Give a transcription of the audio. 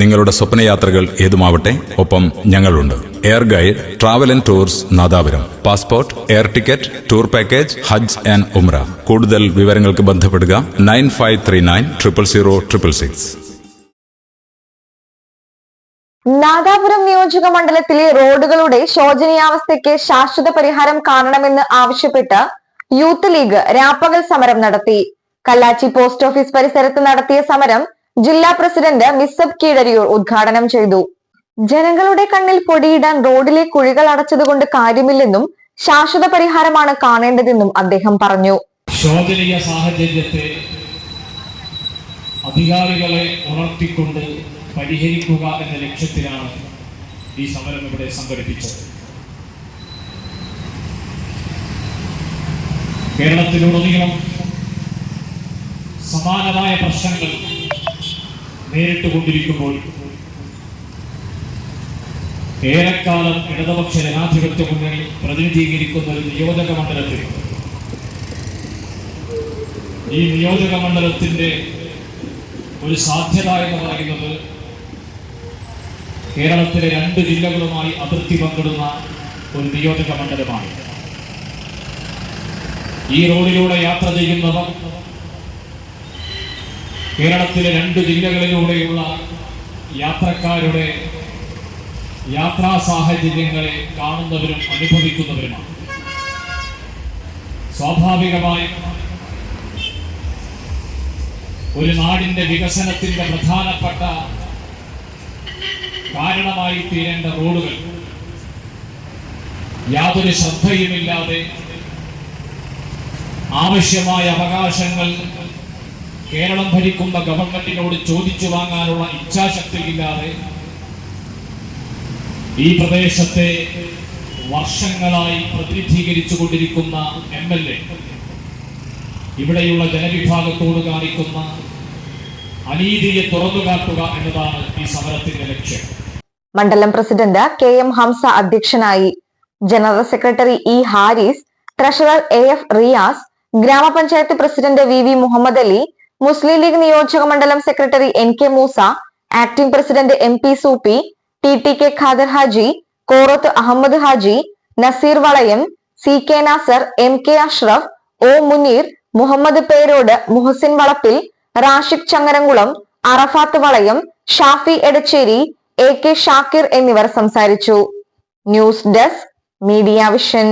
നിങ്ങളുടെ സ്വപ്നയാത്രകൾ ഏതുമാവട്ടെ ഒപ്പം ഞങ്ങളുണ്ട്. Air guide travel and tours Nadapuram. Passport air ticket tour package hajj and umrah കൂടുതൽ വിവരങ്ങൾക്ക് ബന്ധപ്പെടുക nine five three nine triple zero triple six. Nadapuram നിയോജക മണ്ഡലത്തിലെ റോഡുകളുടെ ശോചനീയാവസ്ഥയ്ക്ക് ശാശ്വത പരിഹാരം കാണണമെന്ന് ആവശ്യപ്പെട്ട് യൂത്ത് ലീഗ് രാപ്പകൽ സമരം നടത്തി. കല്ലാച്ചി പോസ്റ്റ് ഓഫീസ് പരിസരത്ത് നടത്തിയ സമരം ജില്ലാ പ്രസിഡന്റ് മിസ്സബ് കീഴരിയൂർ ഉദ്ഘാടനം ചെയ്തു. ജനങ്ങളുടെ കണ്ണിൽ പൊടിയിടാൻ റോഡിലെ കുഴികൾ അടച്ചതുകൊണ്ട് കാര്യമില്ലെന്നും ശാശ്വത പരിഹാരമാണ് കാണേണ്ടതെന്നും അദ്ദേഹം പറഞ്ഞു. ശോചനീയ സാഹചര്യത്തെ അധികാരികളെ ഉണർത്തിക്കൊണ്ട് പരിഹരിക്കുക എന്ന ലക്ഷ്യത്തിലാണ് ഈ സമരം ഇവിടെ സംഘടിപ്പിച്ചത്. കേരളത്തിലുടനീളം സമാനമായ പ്രശ്നങ്ങൾ നേരിട്ടുകൊണ്ടിരിക്കുമ്പോൾ ഏറെക്കാലം ഇടതുപക്ഷ ജനാധിപത്യ മുന്നണി പ്രതിനിധീകരിക്കുന്ന ഒരു നിയോജക മണ്ഡലത്തിൽ ഈ നിയോജക മണ്ഡലത്തിന്റെ ഒരു സാധ്യത എന്ന് പറയുന്നത് കേരളത്തിലെ രണ്ട് ജില്ലകളുമായി അതിർത്തി പങ്കിടുന്ന ഒരു നിയോജക മണ്ഡലമാണ്. ഈ റോഡിലൂടെ യാത്ര ചെയ്യുന്നവർ കേരളത്തിലെ രണ്ട് ജില്ലകളിലൂടെയുള്ള യാത്രക്കാരുടെ യാത്രാ സാഹചര്യങ്ങളെ കാണുന്നവരും അനുഭവിക്കുന്നവരുമാണ്. സ്വാഭാവികമായും ഒരു നാടിന്റെ വികസനത്തിന്റെ പ്രധാനപ്പെട്ട കാരണമായി തീരേണ്ട റോഡുകൾ യാതൊരു ശ്രദ്ധയുമില്ലാതെ ആവശ്യമായ അവകാശങ്ങൾ കേരളം ഭരിക്കുന്ന ഗവൺമെന്റിനോട് ചോദിച്ചു വാങ്ങാനുള്ള ഇച്ഛാശക്തി ഇല്ലാതെ ഈ പ്രദേശത്തെ വർഷങ്ങളായി പ്രതിനിധീകരിച്ചു കൊണ്ടിരിക്കുന്ന എം എൽ എ ഇവിടെയുള്ള ജനവിഭാഗത്തോട് കാണിക്കുന്ന അനീതിയെ തുറന്നു കാട്ടുക എന്നതാണ് ഈ സമരത്തിന്റെ ലക്ഷ്യം. മണ്ഡലം പ്രസിഡന്റ് കെ എം ഹംസ അധ്യക്ഷനായി general secretary E Haris treasurer A F Riyas ഗ്രാമപഞ്ചായത്ത് president V V Muhammad Ali Muslim League നിയോജക മണ്ഡലം secretary N K Moosa acting president M P Soopy T T K Khader Haji Korath Ahammed Haji Naseer Valayam C K Nasar M K Ashraf O Muneer Muhammad Perode Muhsin Valappil Rashid Changaramkulam Arafath Valayam Shafi Edachery A K Shakir എന്നിവർ സംസാരിച്ചു. News desk media vision.